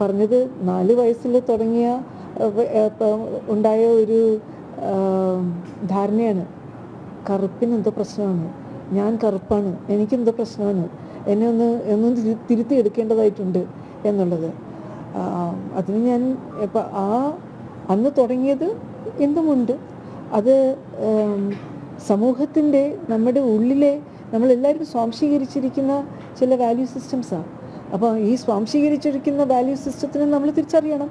പറഞ്ഞത് നാല് വയസ്സിൽ തുടങ്ങിയ ഉണ്ടായ ഒരു ധാരണയാണ്. കറുപ്പിന് എന്തോ പ്രശ്നമാണ്. ഞാൻ കറുപ്പാണ്. എനിക്കെന്തോ പ്രശ്നമാണ്. എന്നെ ഒന്ന് ഒന്നും തിരുത്തി എടുക്കേണ്ടതായിട്ടുണ്ട് എന്നുള്ളത്. അതിന് ഞാൻ ഇപ്പം ആ അന്ന് തുടങ്ങിയത് എന്തുമുണ്ട്? അത് സമൂഹത്തിന്റെ നമ്മുടെ ഉള്ളിലെ നമ്മളെല്ലാവരും സ്വാംശീകരിച്ചിരിക്കുന്ന ചില വാല്യൂ സിസ്റ്റംസാണ് അപ്പോൾ ഈ സ്വാംശീകരിച്ചിരിക്കുന്ന വാല്യൂ സിസ്റ്റത്തിനെ നമ്മൾ തിരിച്ചറിയണം.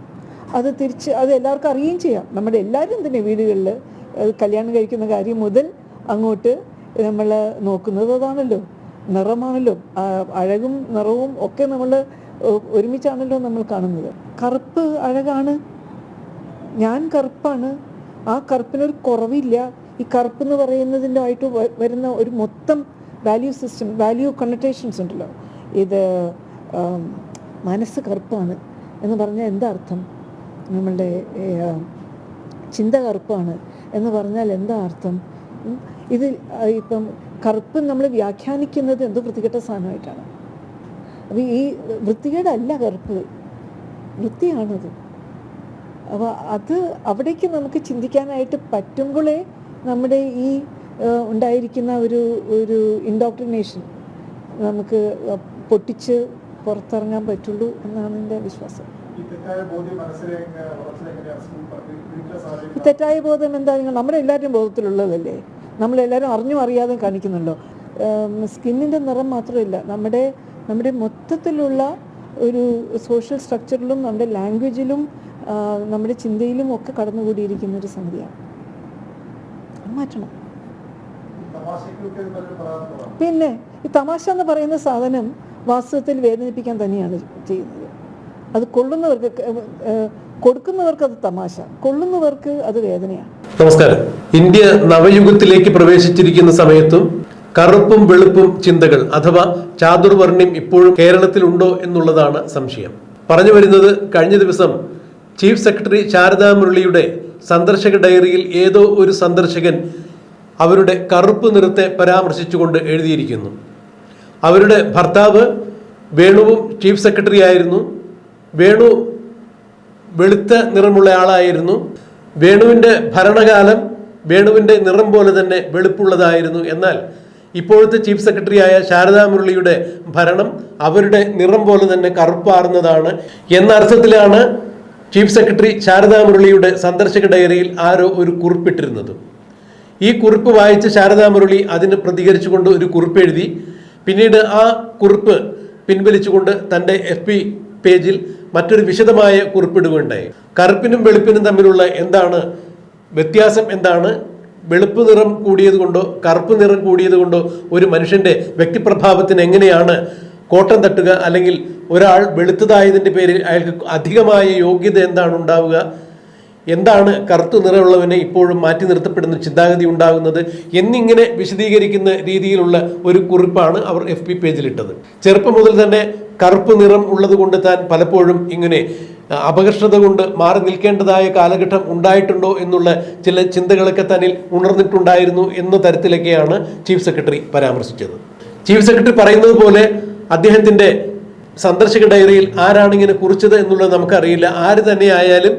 അത് തിരിച്ച് അത് എല്ലാവർക്കും അറിയുകയും ചെയ്യാം. നമ്മുടെ എല്ലാവരും തന്നെ വീടുകളിൽ കല്യാണം കഴിക്കുന്ന കാര്യം മുതൽ അങ്ങോട്ട് നമ്മൾ നോക്കുന്നത് അതാണല്ലോ. നിറമാണല്ലോ. അഴകും നിറവും ഒക്കെ നമ്മൾ ഒരുമിച്ചാണല്ലോ നമ്മൾ കാണുന്നത്. കറുപ്പ് അഴകാണ്. ഞാൻ കറുപ്പാണ്. ആ കറുപ്പിനൊരു കുറവില്ല. ഈ കറുപ്പ് എന്ന് പറയുന്നതിന്റെ ആയിട്ട് വരുന്ന ഒരു മൊത്തം വാല്യൂ സിസ്റ്റം വാല്യൂ കണ്ണട്ടേഷൻസ് ഉണ്ടല്ലോ. ഇത് മനസ്സ് കറുപ്പാണ് എന്ന് പറഞ്ഞാൽ എന്താർത്ഥം നമ്മളുടെ ചിന്ത കറുപ്പാണ് എന്ന് പറഞ്ഞാൽ എന്താ അർത്ഥം? ഇത് ഇപ്പം കറുപ്പ് നമ്മൾ വ്യാഖ്യാനിക്കുന്നത് എന്തോ വൃത്തികെട്ട സാധനമായിട്ടാണ്. അപ്പോൾ ഈ വൃത്തികേടല്ല കറുപ്പ്. വൃത്തിയാണത്. അപ്പോൾ അത് അവിടേക്ക് നമുക്ക് ചിന്തിക്കാനായിട്ട് പറ്റുമ്പോഴേ നമ്മുടെ ഈ ഉണ്ടായിരിക്കുന്ന ഒരു ഒരു ഇൻഡോക്ട്രിനേഷൻ നമുക്ക് പൊട്ടിച്ച് പുറത്തിറങ്ങാൻ പറ്റുള്ളൂ എന്നാണ് എന്റെ വിശ്വാസം. ഈ തെറ്റായ ബോധം എന്താ? നിങ്ങൾ നമ്മുടെ എല്ലാവരുടെയും ബോധത്തിലുള്ളതല്ലേ നമ്മളെല്ലാവരും അറിഞ്ഞും അറിയാതെയും കാണിക്കുന്നുണ്ടോ? സ്കിന്നിന്റെ നിറം മാത്രമല്ല നമ്മുടെ നമ്മുടെ മൊത്തത്തിലുള്ള ഒരു സോഷ്യൽ സ്ട്രക്ചറിലും നമ്മുടെ ലാംഗ്വേജിലും നമ്മുടെ ചിന്തയിലും ഒക്കെ കടന്നുകൂടിയിരിക്കുന്ന ഒരു സംഗതിയാണ്. മാറ്റണം. പിന്നെ ഈ തമാശ എന്ന് പറയുന്ന സാധനം വാസ്തവത്തിൽ വേദനിപ്പിക്കാൻ തന്നെയാണ് ചെയ്യുന്നത്. അത് കൊള്ളുന്നവർക്ക് കൊടുക്കുന്നവർക്ക് അത് തമാശ. കൊള്ളുന്നവർക്ക് അത് വേദനയാണ്. നമസ്കാരം. ഇന്ത്യ നവയുഗത്തിലേക്ക് പ്രവേശിച്ചിരിക്കുന്ന സമയത്തും കറുപ്പും വെളുപ്പും ചിന്തകൾ അഥവാ ചാതുർവർണ്യം ഇപ്പോഴും കേരളത്തിൽ ഉണ്ടോ എന്നുള്ളതാണ് സംശയം. പറഞ്ഞു വരുന്നത് കഴിഞ്ഞ ദിവസം ചീഫ് സെക്രട്ടറി ശാരദാ മുരളിയുടെ സന്ദർശക ഡയറിയിൽ ഏതോ ഒരു സന്ദർശകൻ അവരുടെ കറുപ്പ് നിറത്തെ പരാമർശിച്ചുകൊണ്ട് എഴുതിയിരിക്കുന്നു. അവരുടെ ഭർത്താവ് വേണുവും ചീഫ് സെക്രട്ടറി ആയിരുന്നു. വേണു വെളുത്ത നിറമുള്ള ആളായിരുന്നു. വേണുവിന്റെ ഭരണകാലം വേണുവിന്റെ നിറം പോലെ തന്നെ വെളുപ്പുള്ളതായിരുന്നു. എന്നാൽ ഇപ്പോഴത്തെ ചീഫ് സെക്രട്ടറിയായ ശാരദാ മുരളിയുടെ ഭരണം അവരുടെ നിറം പോലെ തന്നെ കറുപ്പാർന്നതാണ്. എന്ന അർത്ഥത്തിലാണ് ചീഫ് സെക്രട്ടറി ശാരദാ മുരളിയുടെ സന്ദർശക ഡയറിയിൽ ആരോ ഒരു കുറിപ്പിട്ടിരുന്നത്. ഈ കുറിപ്പ് വായിച്ച് ശാരദാ മുരളി അതിന് പ്രതികരിച്ചുകൊണ്ട് ഒരു കുറിപ്പ് എഴുതി പിന്നീട് ആ കുറിപ്പ് പിൻവലിച്ചുകൊണ്ട് തന്റെ എഫ് പി പേജിൽ മറ്റൊരു വിശദമായ കുറിപ്പിടുകയുണ്ടായി. കറുപ്പിനും വെളുപ്പിനും തമ്മിലുള്ള എന്താണ് വ്യത്യാസം എന്താണ്? വെളുപ്പ് നിറം കൂടിയത് കൊണ്ടോ കറുപ്പ് നിറം കൂടിയത് കൊണ്ടോ ഒരു മനുഷ്യന്റെ വ്യക്തിപ്രഭാവത്തിന് എങ്ങനെയാണ് കോട്ടം തട്ടുക അല്ലെങ്കിൽ ഒരാൾ വെളുത്തതായതിന്റെ പേരിൽ അയാൾക്ക് അധികമായ യോഗ്യത എന്താണ് ഉണ്ടാവുക? എന്താണ് കറുത്തു നിറമുള്ളവനെ ഇപ്പോഴും മാറ്റി നിർത്തപ്പെടുന്ന ചിന്താഗതി ഉണ്ടാകുന്നത് എന്നിങ്ങനെ വിശദീകരിക്കുന്ന രീതിയിലുള്ള ഒരു കുറിപ്പാണ് അവർ എഫ് പി പേജിലിട്ടത്. ചെറുപ്പം മുതൽ തന്നെ കറുപ്പ് നിറം ഉള്ളത് കൊണ്ട് താൻ പലപ്പോഴും ഇങ്ങനെ അപകർഷത കൊണ്ട് മാറി നിൽക്കേണ്ടതായ കാലഘട്ടം ഉണ്ടായിട്ടുണ്ടോ എന്നുള്ള ചില ചിന്തകളൊക്കെ തന്നിൽ ഉണർന്നിട്ടുണ്ടായിരുന്നു എന്ന തരത്തിലൊക്കെയാണ് ചീഫ് സെക്രട്ടറി പരാമർശിച്ചത്. ചീഫ് സെക്രട്ടറി പറയുന്നത് പോലെ അദ്ദേഹത്തിന്റെ സന്ദർശക ഡയറിയിൽ ആരാണിങ്ങനെ കുറിച്ചത് എന്നുള്ളത് നമുക്കറിയില്ല. ആര് തന്നെയായാലും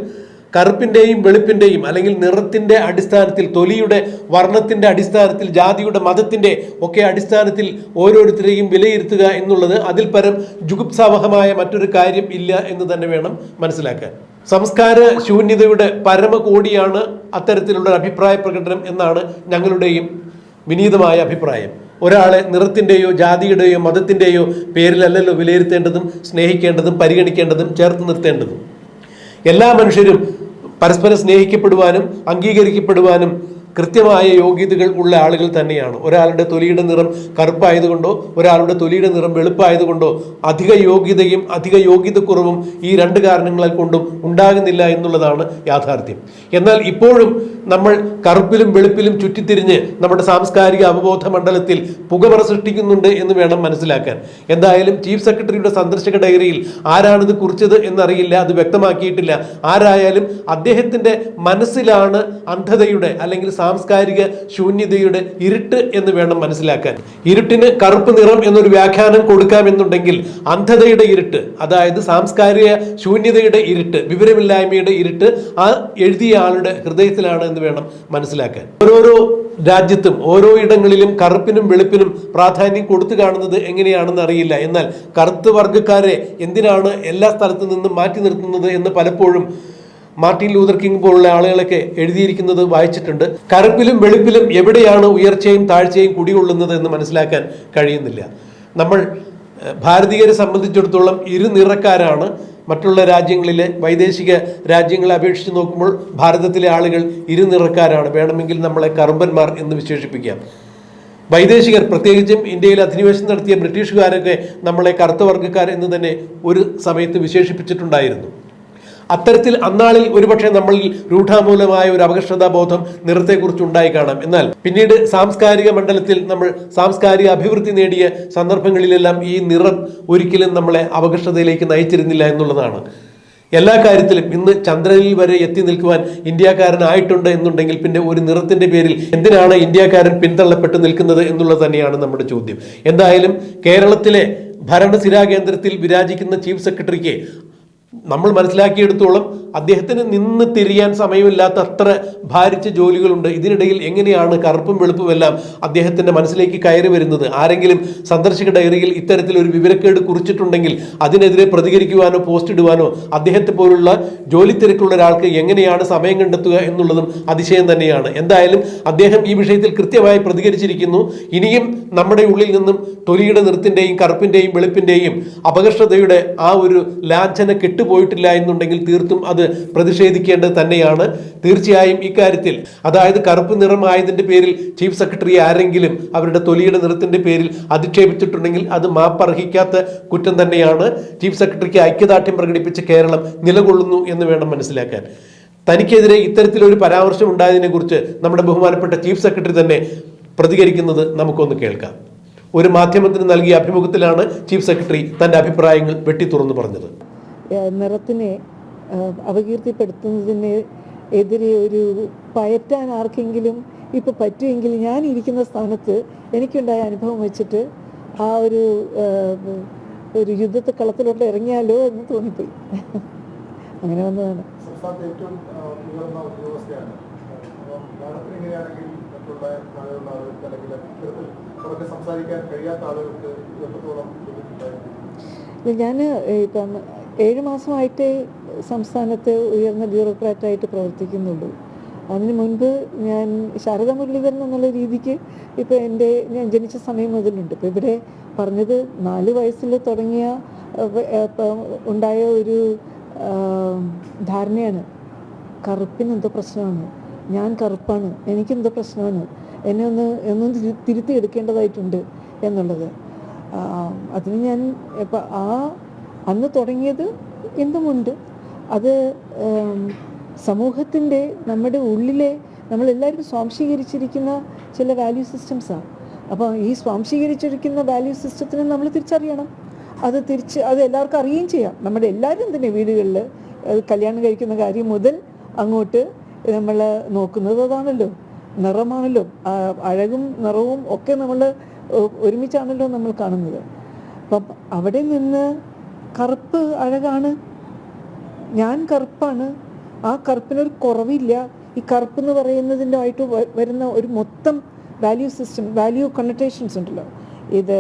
കറുപ്പിന്റെയും വെളുപ്പിന്റെയും അല്ലെങ്കിൽ നിറത്തിന്റെ അടിസ്ഥാനത്തിൽ തൊലിയുടെ വർണത്തിന്റെ അടിസ്ഥാനത്തിൽ ജാതിയുടെ മതത്തിന്റെ ഒക്കെ അടിസ്ഥാനത്തിൽ ഓരോരുത്തരെയും വിലയിരുത്തുക എന്നുള്ളത് അതിൽ പരം ജുഗുപ്സാവഹമായ മറ്റൊരു കാര്യം ഇല്ല എന്ന് തന്നെ വേണം മനസ്സിലാക്കാൻ. സംസ്കാര ശൂന്യതയുടെ പരമ കോടിയാണ് അത്തരത്തിലുള്ള അഭിപ്രായ പ്രകടനം എന്നാണ് ഞങ്ങളുടെയും വിനീതമായ അഭിപ്രായം. ഒരാളെ നിറത്തിന്റെയോ ജാതിയുടെയോ മതത്തിന്റെയോ പേരിലല്ലല്ലോ വിലയിരുത്തേണ്ടതും സ്നേഹിക്കേണ്ടതും പരിഗണിക്കേണ്ടതും ചേർത്ത് നിർത്തേണ്ടതും. എല്ലാ മനുഷ്യരും പരസ്പരം സ്നേഹിക്കപ്പെടുവാനും അംഗീകരിക്കപ്പെടുവാനും കൃത്യമായ യോഗ്യതകൾ ഉള്ള ആളുകൾ തന്നെയാണ്. ഒരാളുടെ തൊലിയുടെ നിറം കറുപ്പായതുകൊണ്ടോ ഒരാളുടെ തൊലിയുടെ നിറം വെളുപ്പായതുകൊണ്ടോ അധിക യോഗ്യതയും അധിക യോഗ്യതക്കുറവും ഈ രണ്ട് കാരണങ്ങളെ കൊണ്ടും ഉണ്ടാകുന്നില്ല എന്നുള്ളതാണ് യാഥാർത്ഥ്യം. എന്നാൽ ഇപ്പോഴും നമ്മൾ കറുപ്പിലും വെളുപ്പിലും ചുറ്റിത്തിരിഞ്ഞ് നമ്മുടെ സാംസ്കാരിക അവബോധ മണ്ഡലത്തിൽ പുകമറ സൃഷ്ടിക്കുന്നുണ്ട് എന്ന് വേണം മനസ്സിലാക്കാൻ. എന്തായാലും ചീഫ് സെക്രട്ടറിയുടെ സന്ദർശക ഡയറിയിൽ ആരാണിത് കുറിച്ചത് എന്നറിയില്ല അത് വ്യക്തമാക്കിയിട്ടില്ല. ആരായാലും അദ്ദേഹത്തിന്റെ മനസ്സിലാണ് അന്ധതയുടെ അല്ലെങ്കിൽ സാംസ്കാരിക ശൂന്യതയുടെ ഇരുട്ട് എന്ന് വേണം മനസ്സിലാക്കാൻ. ഇരുട്ടിന് കറുപ്പ് നിറം എന്നൊരു വ്യാഖ്യാനം കൊടുക്കാമെന്നുണ്ടെങ്കിൽ അന്ധതയുടെ ഇരുട്ട് അതായത് സാംസ്കാരിക ശൂന്യതയുടെ ഇരുട്ട് വിവരമില്ലായ്മയുടെ ഇരുട്ട് ആ എഴുതിയ ആളുടെ ഹൃദയത്തിലാണ് എന്ന് വേണം മനസ്സിലാക്കാൻ. ഓരോരോ രാജ്യത്തും ഓരോ ഇടങ്ങളിലും കറുപ്പിനും വെളുപ്പിനും പ്രാധാന്യം കൊടുത്തു കാണുന്നത് എങ്ങനെയാണെന്ന് അറിയില്ല. എന്നാൽ കറുത്ത് വർഗക്കാരെ എന്തിനാണ് എല്ലാ സ്ഥലത്തു നിന്നും മാറ്റി നിർത്തുന്നത് എന്ന് പലപ്പോഴും മാർട്ടിൻ ലൂതർ കിങ് പോലുള്ള ആളുകളൊക്കെ എഴുതിയിരിക്കുന്നത് വായിച്ചിട്ടുണ്ട്. കറുപ്പിലും വെളുപ്പിലും എവിടെയാണ് ഉയർച്ചയും താഴ്ചയും കുടികൊള്ളുന്നത് എന്ന് മനസ്സിലാക്കാൻ കഴിയുന്നില്ല. നമ്മൾ ഭാരതീയരെ സംബന്ധിച്ചിടത്തോളം ഇരുനിറക്കാരാണ്. മറ്റുള്ള രാജ്യങ്ങളിലെ വൈദേശിക രാജ്യങ്ങളെ അപേക്ഷിച്ച് നോക്കുമ്പോൾ ഭാരതത്തിലെ ആളുകൾ ഇരുനിറക്കാരാണ്. വേണമെങ്കിൽ നമ്മളെ കറുമ്പന്മാർ എന്ന് വിശേഷിപ്പിക്കാം. വൈദേശികർ പ്രത്യേകിച്ചും ഇന്ത്യയിൽ അധിനിവേശം നടത്തിയ ബ്രിട്ടീഷുകാരൊക്കെ നമ്മളെ കറുത്ത വർഗക്കാർ എന്ന് തന്നെ ഒരു സമയത്ത് വിശേഷിപ്പിച്ചിട്ടുണ്ടായിരുന്നു. അത്തരത്തിൽ അന്നാളിൽ ഒരുപക്ഷെ നമ്മളിൽ രൂഢാമൂലമായ ഒരു അപകർഷതാബോധം നിറത്തെക്കുറിച്ച് ഉണ്ടായി കാണാം. എന്നാൽ പിന്നീട് സാംസ്കാരിക മണ്ഡലത്തിൽ നമ്മൾ സാംസ്കാരിക അഭിവൃദ്ധി നേടിയ സന്ദർഭങ്ങളിലെല്ലാം ഈ നിറം ഒരിക്കലും നമ്മളെ അപകർഷതയിലേക്ക് നയിച്ചിരുന്നില്ല എന്നുള്ളതാണ്. എല്ലാ കാര്യത്തിലും ഇന്ന് ചന്ദ്രനിൽ വരെ എത്തി നിൽക്കുവാൻ ഇന്ത്യക്കാരനായിട്ടുണ്ട് എന്നുണ്ടെങ്കിൽ പിന്നെ ഒരു നിറത്തിന്റെ പേരിൽ എന്തിനാണ് ഇന്ത്യക്കാരൻ പിന്തള്ളപ്പെട്ട് നിൽക്കുന്നത് എന്നുള്ളത് തന്നെയാണ് നമ്മുടെ ചോദ്യം. എന്തായാലും കേരളത്തിലെ ഭരണസിരാ കേന്ദ്രത്തിൽ വിരാജിക്കുന്ന ചീഫ് സെക്രട്ടറിക്ക് നമ്മൾ മനസ്സിലാക്കിയെടുത്തോളം അദ്ദേഹത്തിന് നിന്ന് തിരിയാൻ സമയമില്ലാത്ത അത്ര ഭാരിച്ച ജോലികളുണ്ട്. ഇതിനിടയിൽ എങ്ങനെയാണ് കറുപ്പും വെളുപ്പും എല്ലാം അദ്ദേഹത്തിന്റെ മനസ്സിലേക്ക് കയറി വരുന്നത്? ആരെങ്കിലും സന്ദർശക ഡയറിയിൽ ഇത്തരത്തിൽ ഒരു വിവരക്കേട് കുറിച്ചിട്ടുണ്ടെങ്കിൽ അതിനെതിരെ പ്രതികരിക്കുവാനോ പോസ്റ്റ് ഇടുവാനോ അദ്ദേഹത്തെ പോലുള്ള ജോലി തിരക്കുള്ള ഒരാൾക്ക് എങ്ങനെയാണ് സമയം കണ്ടെത്തുക എന്നുള്ളതും അതിശയം തന്നെയാണ്. എന്തായാലും അദ്ദേഹം ഈ വിഷയത്തിൽ കൃത്യമായി പ്രതികരിച്ചിരിക്കുന്നു. ഇനിയും നമ്മുടെ ഉള്ളിൽ നിന്നും തൊലിയുടെ നിറത്തിന്റെയും കറുപ്പിന്റെയും വെളുപ്പിന്റെയും അപകർഷതയുടെ ആ ഒരു ലാഞ്ചന കെട്ടുപോയിട്ടില്ല എന്നുണ്ടെങ്കിൽ തീർത്തും അത് പ്രതിഷേധിക്കേണ്ടത് തന്നെയാണ്. തീർച്ചയായും ഇക്കാര്യത്തിൽ അതായത് കറുപ്പ് നിറമായതിന്റെ പേരിൽ ചീഫ് സെക്രട്ടറി ആരെങ്കിലും അവരുടെ തൊലിയുടെ നിറത്തിന്റെ പേരിൽ അധിക്ഷേപിച്ചിട്ടുണ്ടെങ്കിൽ അത് മാപ്പർഹിക്കാത്ത കുറ്റം തന്നെയാണ്. ചീഫ് സെക്രട്ടറിക്ക് ഐക്യദാർഢ്യം പ്രകടിപ്പിച്ച് കേരളം നിലകൊള്ളുന്നു എന്ന് വേണം മനസ്സിലാക്കാൻ. തനിക്കെതിരെ ഇത്തരത്തിലൊരു പരാമർശം ഉണ്ടായതിനെ കുറിച്ച് നമ്മുടെ ബഹുമാനപ്പെട്ട ചീഫ് സെക്രട്ടറി തന്നെ പ്രതികരിക്കുന്നത് നമുക്കൊന്ന് കേൾക്കാം. ഒരു മാധ്യമത്തിന് നൽകിയ അഭിമുഖത്തിലാണ് ചീഫ് സെക്രട്ടറി തന്റെ അഭിപ്രായങ്ങൾ വെട്ടി തുറന്നു പറഞ്ഞത്. നിറത്തിനെ അപകീർത്തിപ്പെടുത്തുന്നതിന് എതിരെ ഒരു പയറ്റാൻ ആർക്കെങ്കിലും ഇപ്പം പറ്റുമെങ്കിൽ ഞാൻ ഇരിക്കുന്ന സ്ഥാനത്ത് എനിക്കുണ്ടായ അനുഭവം വെച്ചിട്ട് ആ ഒരു ഒരു യുദ്ധത്തെ കളത്തിലോട്ട് ഇറങ്ങിയാലോ എന്ന് തോന്നിപ്പോയി. അങ്ങനെ വന്നതാണ്. ഞാൻ ഇപ്പം ഏഴ് മാസമായിട്ടേ സംസ്ഥാനത്ത് ഉയർന്ന ബ്യൂറോക്രാറ്റായിട്ട് പ്രവർത്തിക്കുന്നുള്ളൂ. അതിന് മുൻപ് ഞാൻ ശാരദ മുരളീധരൻ എന്നുള്ള രീതിക്ക് ഇപ്പോൾ എന്റെ ഞാൻ ജനിച്ച സമയം മുതലുണ്ട്. ഇപ്പോൾ ഇവിടെ പറഞ്ഞത് നാല് വയസ്സിൽ തുടങ്ങിയ ഉണ്ടായ ഒരു ധാരണയാണ്. കറുപ്പിന് എന്തോ പ്രശ്നമാണ്. ഞാൻ കറുപ്പാണ്. എനിക്കെന്തോ പ്രശ്നമാണ്. എന്നെ ഒന്ന് തിരു തിരുത്തി എടുക്കേണ്ടതായിട്ടുണ്ട് എന്നുള്ളത്. അതിന് ഞാൻ ഇപ്പം ആ അന്ന് തുടങ്ങിയത് എന്തുമുണ്ട്? അത് സമൂഹത്തിന്റെ നമ്മുടെ ഉള്ളിലെ നമ്മളെല്ലാവരും സ്വാംശീകരിച്ചിരിക്കുന്ന ചില വാല്യൂ സിസ്റ്റംസാണ് അപ്പോൾ ഈ സ്വാംശീകരിച്ചിരിക്കുന്ന വാല്യൂ സിസ്റ്റത്തിനെ നമ്മൾ തിരിച്ചറിയണം. അത് തിരിച്ച് അത് എല്ലാവർക്കും അറിയുകയും ചെയ്യാം. നമ്മുടെ എല്ലാവരും തന്നെ വീടുകളിൽ കല്യാണം കഴിക്കുന്ന കാര്യം മുതൽ അങ്ങോട്ട് നമ്മൾ നോക്കുന്നത് അതാണല്ലോ. നിറമാണല്ലോ. അഴകും നിറവും ഒക്കെ നമ്മൾ ഒരുമിച്ചാണല്ലോ നമ്മൾ കാണുന്നത്. അപ്പം അവിടെ നിന്ന് കറുപ്പ് അഴകാണ്. ഞാൻ കറുപ്പാണ്. ആ കറുപ്പിനൊരു കുറവില്ല. ഈ കറുപ്പ് എന്ന് പറയുന്നതിന്റെ ആയിട്ട് വരുന്ന ഒരു മൊത്തം വാല്യൂ സിസ്റ്റം വാല്യൂ കണ്ണട്ടേഷൻസ് ഉണ്ടല്ലോ. ഇത്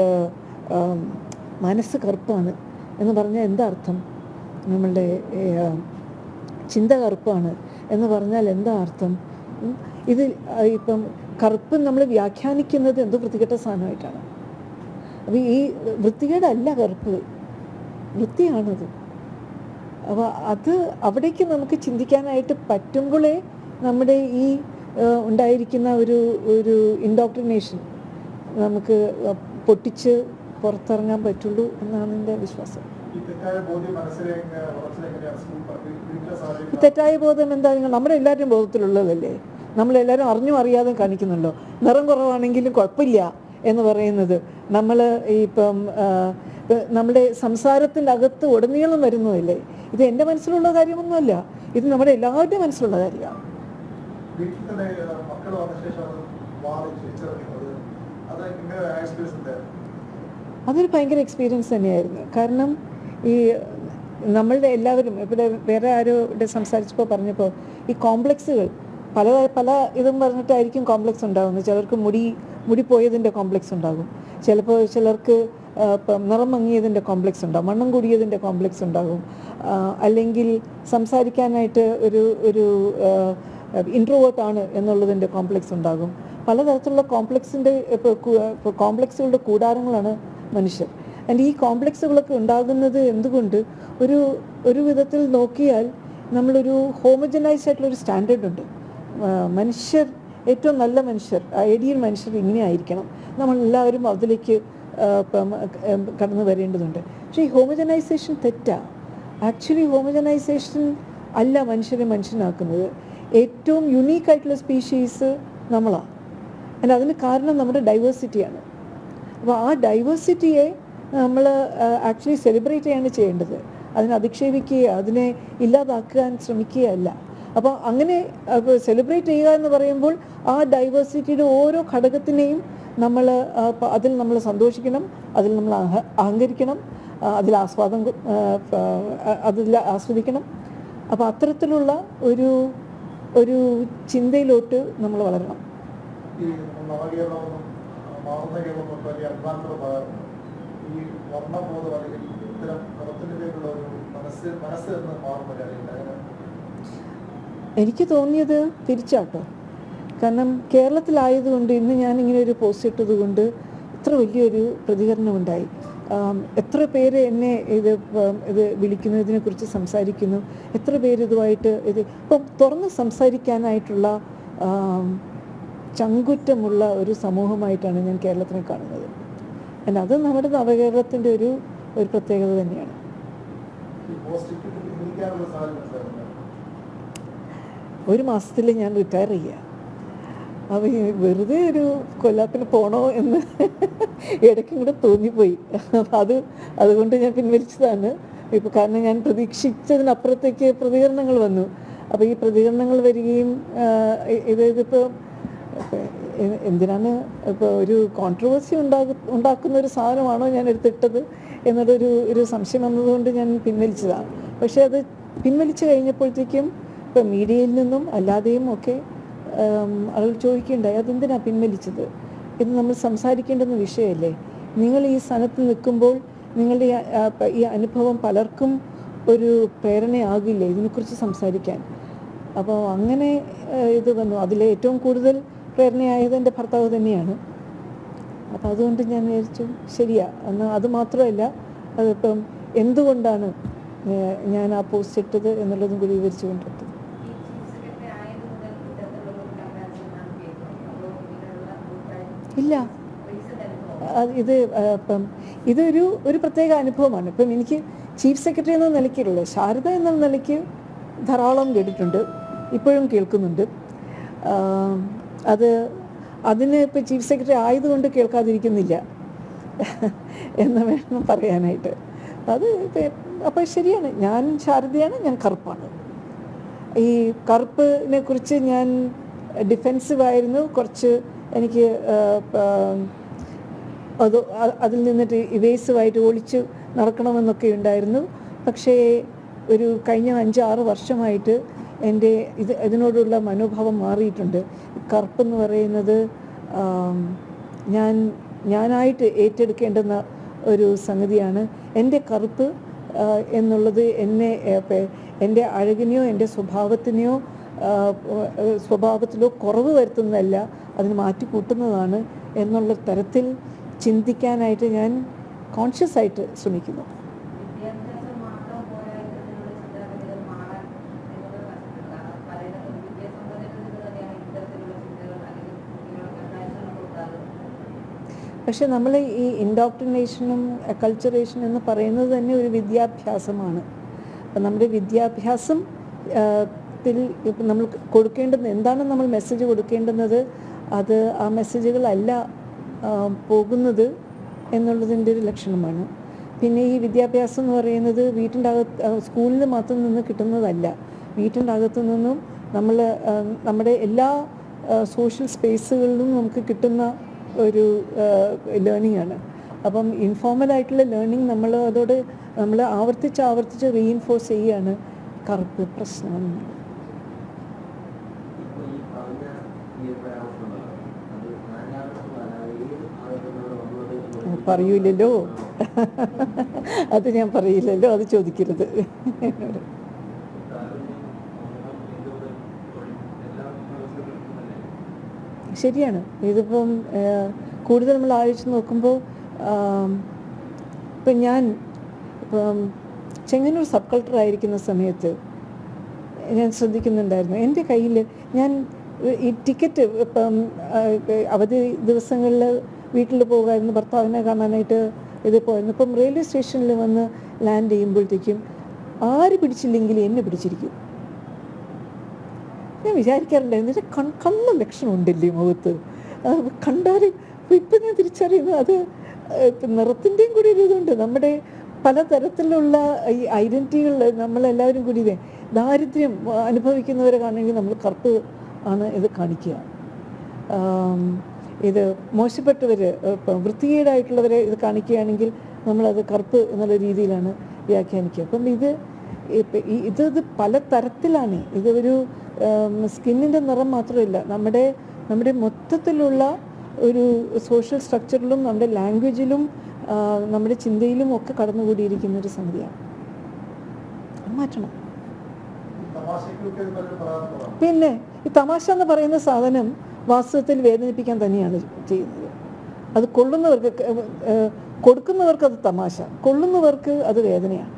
മനസ്സ് കറുപ്പാണ് എന്ന് പറഞ്ഞാൽ എന്താ അർത്ഥം? നമ്മളുടെ ചിന്ത കറുപ്പാണ് എന്ന് പറഞ്ഞാൽ എന്താ അർത്ഥം? ഇത് ഇപ്പം കറുപ്പ് നമ്മൾ വ്യാഖ്യാനിക്കുന്നത് എന്തോ വൃത്തികെട്ട സാധനമായിട്ടാണ്. അപ്പോൾ ഈ വൃത്തികേടല്ല കറുപ്പ്. വൃത്തിയാണത് അപ്പോൾ അത് അവിടേക്ക് നമുക്ക് ചിന്തിക്കാനായിട്ട് പറ്റുമ്പോഴേ നമ്മുടെ ഈ ഉണ്ടായിരിക്കുന്ന ഒരു ഒരു ഇൻഡോക്ട്രിനേഷൻ നമുക്ക് പൊട്ടിച്ച് പുറത്തിറങ്ങാൻ പറ്റുള്ളൂ എന്നാണ് എന്റെ വിശ്വാസം. തെറ്റായ ബോധം എന്താ? നിങ്ങൾ നമ്മുടെ എല്ലാവരുടെയും ബോധത്തിലുള്ളതല്ലേ? നമ്മളെല്ലാവരും അറിഞ്ഞും അറിയാതെ കാണിക്കുന്നുണ്ടോ? നിറം കുറവാണെങ്കിലും കുഴപ്പമില്ല എന്ന് പറയുന്നത്. നമ്മൾ ഇപ്പം നമ്മുടെ സംസാരത്തിന്റെ അകത്ത് ഉടനീളം വരുന്നതല്ലേ? ഇത് എന്റെ മനസ്സിലുള്ള കാര്യമൊന്നുമല്ല. ഇത് നമ്മുടെ എല്ലാവരുടെയും മനസ്സിലുള്ള കാര്യമാണ്. അതൊരു ഭയങ്കര എക്സ്പീരിയൻസ് തന്നെയായിരുന്നു. കാരണം ഈ നമ്മളുടെ എല്ലാവരും ഇവിടെ വേറെ ആരോടെ സംസാരിച്ചപ്പോൾ പറഞ്ഞപ്പോൾ ഈ കോംപ്ലക്സുകൾ പല പല ഇതും പറഞ്ഞിട്ടായിരിക്കും കോംപ്ലക്സ് ഉണ്ടാകുന്നത് ചിലർക്ക് മുടി മുടി പോയതിന്റെ കോംപ്ലക്സ് ഉണ്ടാകും. ചിലപ്പോൾ ചിലർക്ക് ഇപ്പം നിറം മങ്ങിയതിന്റെ കോംപ്ലക്സ് ഉണ്ടാകും മണ്ണം കൂടിയതിന്റെ കോംപ്ലക്സ് ഉണ്ടാകും. അല്ലെങ്കിൽ സംസാരിക്കാനായിട്ട് ഒരു ഒരു ഇൻട്രോവേർട്ട് ആണ് എന്നുള്ളതിന്റെ കോംപ്ലക്സ് ഉണ്ടാകും. പലതരത്തിലുള്ള കോംപ്ലക്സിന്റെ കോംപ്ലക്സുകളുടെ കൂടാരങ്ങളാണ് മനുഷ്യർ. ആൻഡ് ഈ കോംപ്ലക്സുകളൊക്കെ ഉണ്ടാകുന്നത് എന്തുകൊണ്ട്? ഒരു ഒരു വിധത്തിൽ നോക്കിയാൽ നമ്മളൊരു ഹോമജനൈസ് ആയിട്ടുള്ളൊരു സ്റ്റാൻഡേർഡ് ഉണ്ട്. മനുഷ്യർ ഏറ്റവും നല്ല മനുഷ്യർ ഐഡിയൽ മനുഷ്യർ ഇങ്ങനെ ആയിരിക്കണം നമ്മളെല്ലാവരും അതിലേക്ക് കടന്നു വരേണ്ടതുണ്ട്. പക്ഷേ ഈ ഹോമജനൈസേഷൻ തെറ്റാ. ആക്ച്വലി ഹോമജനൈസേഷൻ അല്ല മനുഷ്യരെ മനുഷ്യനാക്കുന്നത്. ഏറ്റവും യുണീക്കായിട്ടുള്ള സ്പീഷീസ് നമ്മളാണ് അല്ല അതിന് കാരണം നമ്മുടെ ഡൈവേഴ്സിറ്റിയാണ്. അപ്പോൾ ആ ഡൈവേഴ്സിറ്റിയെ നമ്മൾ ആക്ച്വലി സെലിബ്രേറ്റ് ചെയ്യാണ് ചെയ്യേണ്ടത്. അതിനെ അധിക്ഷേപിക്കുകയോ അതിനെ ഇല്ലാതാക്കാൻ ശ്രമിക്കുകയല്ല അപ്പോൾ അങ്ങനെ സെലിബ്രേറ്റ് ചെയ്യുക എന്ന് പറയുമ്പോൾ ആ ഡൈവേഴ്സിറ്റിയുടെ ഓരോ ഘടകത്തിനെയും നമ്മൾ അതിൽ നമ്മൾ സന്തോഷിക്കണം അതിൽ നമ്മൾ അഹ- അഹങ്കരിക്കണം അതിൽ ആസ്വാദം അതിൽ ആസ്വദിക്കണം. അപ്പോൾ അത്തരത്തിലുള്ള ഒരു ഒരു ചിന്തയിലോട്ട് നമ്മൾ വളരണം. ഈ വർണബോധം അല്ലെങ്കിൽ ഇത്തരം ഒരു മനസ്സ് മനസ്സ് എന്ന് എനിക്ക് തോന്നിയത് തിരിച്ചാട്ടോ. കാരണം കേരളത്തിലായതുകൊണ്ട് ഇന്ന് ഞാൻ ഇങ്ങനെ ഒരു പോസ്റ്റ് ഇട്ടത് കൊണ്ട് ഇത്ര വലിയൊരു പ്രതികരണം ഉണ്ടായി എത്ര പേര് എന്നെ ഇത് ഇത് വിളിക്കുന്നതിനെ കുറിച്ച് സംസാരിക്കുന്നു എത്ര പേര് ഇതുമായിട്ട് ഇത് ഇപ്പം തുറന്ന് സംസാരിക്കാനായിട്ടുള്ള ചങ്കുറ്റമുള്ള ഒരു സമൂഹമായിട്ടാണ് ഞാൻ കേരളത്തിനെ കാണുന്നത്. അത് നമ്മുടെ നവകേരളത്തിന്റെ ഒരു ഒരു പ്രത്യേകത തന്നെയാണ്. ഒരു മാസത്തിൽ ഞാൻ റിട്ടയർ ചെയ്യുക ഈ വെറുതെ ഒരു കൊല്ലാത്തിന് പോണോ എന്ന് ഇടയ്ക്കും കൂടെ തോന്നിപ്പോയി. അത് അതുകൊണ്ട് ഞാൻ പിൻവലിച്ചതാണ്. ഇപ്പോൾ കാരണം ഞാൻ പ്രതീക്ഷിച്ചതിനപ്പുറത്തേക്ക് പ്രതികരണങ്ങൾ വന്നു. അപ്പോൾ ഈ പ്രതികരണങ്ങൾ വരികയും ഇതിപ്പോൾ എന്തിനാണ് ഇപ്പോൾ ഒരു കോൺട്രവേഴ്സി ഉണ്ടാകു ഉണ്ടാക്കുന്ന ഒരു സാധനമാണോ ഞാൻ എടുത്തിട്ടത് എന്നുള്ളൊരു ഒരു സംശയം വന്നതുകൊണ്ട് ഞാൻ പിൻവലിച്ചതാണ്. പക്ഷേ അത് പിൻവലിച്ചു കഴിഞ്ഞപ്പോഴത്തേക്കും ഇപ്പം മീഡിയയിൽ നിന്നും അല്ലാതെയും ഒക്കെ ആളുകൾ ചോദിക്കുകയുണ്ടായി അതെന്തിനാണ് പിൻവലിച്ചത്? ഇത് നമ്മൾ സംസാരിക്കേണ്ടുന്ന വിഷയമല്ലേ? നിങ്ങൾ ഈ സ്ഥാനത്ത് നിൽക്കുമ്പോൾ നിങ്ങളുടെ ഈ, അനുഭവം പലർക്കും ഒരു പ്രേരണയാകില്ലേ ഇതിനെക്കുറിച്ച് സംസാരിക്കാൻ? അപ്പോൾ അങ്ങനെ ഇത് വന്നു. അതിൽ ഏറ്റവും കൂടുതൽ പ്രേരണയായത് എന്റെ ഭർത്താവ് തന്നെയാണ്. അപ്പോൾ അതുകൊണ്ട് ഞാൻ വിചാരിച്ചു ശരിയാ. എന്നാൽ അത് മാത്രമല്ല അതിപ്പം എന്തുകൊണ്ടാണ് ഞാൻ ആ പോസ്റ്റ് ഇട്ടത് എന്നുള്ളതും കൂടി വിവരിച്ചു ഇല്ല. ഇത് ഇപ്പം ഇതൊരു ഒരു പ്രത്യേക അനുഭവമാണ്. ഇപ്പം എനിക്ക് ചീഫ് സെക്രട്ടറി എന്ന നിലയ്ക്കുള്ള ശാരദ എന്ന നിലയ്ക്ക് ധാരാളം കേട്ടിട്ടുണ്ട് ഇപ്പോഴും കേൾക്കുന്നുണ്ട്. അത് അതിന് ഇപ്പം ചീഫ് സെക്രട്ടറി ആയതുകൊണ്ട് കേൾക്കാതിരിക്കുന്നില്ല എന്ന് വേണം പറയാനായിട്ട്. അത് അപ്പോൾ ശരിയാണ് ഞാൻ ശാരദയാണ് ഞാൻ കറുപ്പാണ്. ഈ കറുപ്പിനെ കുറിച്ച് ഞാൻ ഡിഫെൻസീവായിരുന്നു കുറച്ച് എനിക്ക് അത് അതിൽ നിന്നിട്ട് ഇവേസുമായിട്ട് ഒളിച്ച് നടക്കണമെന്നൊക്കെ ഉണ്ടായിരുന്നു. പക്ഷേ ഒരു കഴിഞ്ഞ അഞ്ചാറ് വർഷമായിട്ട് എന്റെ ഇത് ഇതിനോടുള്ള മനോഭാവം മാറിയിട്ടുണ്ട്. കറുപ്പെന്ന് പറയുന്നത് ഞാൻ ഞാനായിട്ട് ഏറ്റെടുക്കേണ്ടുന്ന ഒരു സംഗതിയാണ്. എന്റെ കറുപ്പ് എന്നുള്ളത് എന്നെ എന്റെ അഴകിനെയോ എന്റെ സ്വഭാവത്തിനെയോ സ്വഭാവത്തിലോ കുറവ് വരുത്തുന്നതല്ല. അതിന് മാറ്റി കൂട്ടുന്നതാണ് എന്നുള്ള തരത്തിൽ ചിന്തിക്കാനായിട്ട് ഞാൻ കോൺഷ്യസ് ആയിട്ട് ശ്രമിക്കുന്നു. പക്ഷെ നമ്മൾ ഈ ഇൻഡോക്ട്രിനേഷനും കൾച്ചറേഷൻ എന്ന് പറയുന്നത് തന്നെ ഒരു വിദ്യാഭ്യാസമാണ്. അപ്പം നമ്മുടെ വിദ്യാഭ്യാസം ത്തിൽ നമ്മൾ കൊടുക്കേണ്ടുന്ന എന്താണ് നമ്മൾ മെസ്സേജ് കൊടുക്കേണ്ടുന്നത്? അത് ആ മെസ്സേജുകളല്ല പോകുന്നത് എന്നുള്ളതിന്റെ ഒരു ലക്ഷണമാണ്. പിന്നെ ഈ വിദ്യാഭ്യാസം എന്ന് പറയുന്നത് വീട്ടിന്റെ അകത്ത് സ്കൂളിൽ മാത്രം നിന്ന് കിട്ടുന്നതല്ല. വീട്ടിന്റെ അകത്തു നിന്നും നമ്മൾ നമ്മുടെ എല്ലാ സോഷ്യൽ സ്പേസുകളിലും നമുക്ക് കിട്ടുന്ന ഒരു ലേണിംഗ് ആണ് അപ്പം ഇൻഫോർമൽ ആയിട്ടുള്ള ലേണിംഗ് നമ്മൾ അതോട് നമ്മൾ ആവർത്തിച്ച് ആവർത്തിച്ച് റീഇൻഫോഴ്സ് ചെയ്യുകയാണ് കറുപ്പ് പ്രശ്നമെന്ന് ഇപ്പൊ ഈ പറഞ്ഞ ഈ ഒരു പരാമർശം ഉണ്ടല്ലോ, അത് നാലാമത്തതല്ല, ഏത് ആളുകളോട് വന്നത് എന്നുള്ളത് പറയൂലല്ലോ. അത് ഞാൻ പറയില്ലല്ലോ അത് ചോദിക്കരുത്. ശരിയാണ്. ഇതിപ്പം കൂടുതൽ നമ്മൾ ആലോചിച്ച് നോക്കുമ്പോൾ ഇപ്പം ഞാൻ ഇപ്പം ചെങ്ങന്നൂർ സബ് കളക്ടർ ആയിരിക്കുന്ന സമയത്ത് ഞാൻ ശ്രദ്ധിക്കുന്നുണ്ടായിരുന്നു. എന്റെ കയ്യിൽ ഞാൻ ഈ ടിക്കറ്റ് ഇപ്പം അവധി ദിവസങ്ങളിൽ വീട്ടിൽ പോകുമായിരുന്നു ഭർത്താവിനെ കാണാനായിട്ട് ഇത് പോയിരുന്നു ഇപ്പം റെയിൽവേ സ്റ്റേഷനിൽ വന്ന് ലാൻഡ് ചെയ്യുമ്പോഴത്തേക്കും ആര് പിടിച്ചില്ലെങ്കിൽ എന്നെ പിടിച്ചിരിക്കും. ഞാൻ വിചാരിക്കാറുണ്ട് എന്നിട്ട് കൺ കണ്ണും ലക്ഷണം ഉണ്ടല്ലേ മുഖത്ത്. കണ്ടാൽ ഇപ്പം ഞാൻ തിരിച്ചറിയുന്നു അത് നിറത്തിന്റെയും കൂടി ഒരു ഇതുണ്ട്. നമ്മുടെ പലതരത്തിലുള്ള ഈ ഐഡന്റിറ്റികൾ നമ്മളെല്ലാവരും കൂടി ഇതേ ദാരിദ്ര്യം അനുഭവിക്കുന്നവരെ കാണണമെങ്കിൽ നമ്മൾ കറുപ്പ് ആണ് ഇത് കാണിക്കുക. ഇത് മോശപ്പെട്ടവർ ഇപ്പം വൃത്തികേടായിട്ടുള്ളവരെ ഇത് കാണിക്കുകയാണെങ്കിൽ നമ്മളത് കറുപ്പ് എന്നുള്ള രീതിയിലാണ് വ്യാഖ്യാനിക്കുക. അപ്പം ഇത് ഇത് ഇത് പല തരത്തിലാണ്. ഇത് ഒരു സ്കിന്നിന്റെ നിറം മാത്രമല്ല നമ്മുടെ നമ്മുടെ മൊത്തത്തിലുള്ള ഒരു സോഷ്യൽ സ്ട്രക്ചറിലും നമ്മുടെ ലാംഗ്വേജിലും നമ്മുടെ ചിന്തയിലും ഒക്കെ കടന്നുകൂടിയിരിക്കുന്ന ഒരു സംഗതിയാണ്. മാറ്റണം. പിന്നെ ഈ തമാശ എന്ന് പറയുന്ന സാധനം വാസ്തവത്തിൽ വേദനിപ്പിക്കാൻ തന്നെയാണ് ചെയ്യുന്നത്. അത് കൊള്ളുന്നവർക്ക് കൊടുക്കുന്നവർക്ക് അത് തമാശ. കൊള്ളുന്നവർക്ക് അത് വേദനയാണ്.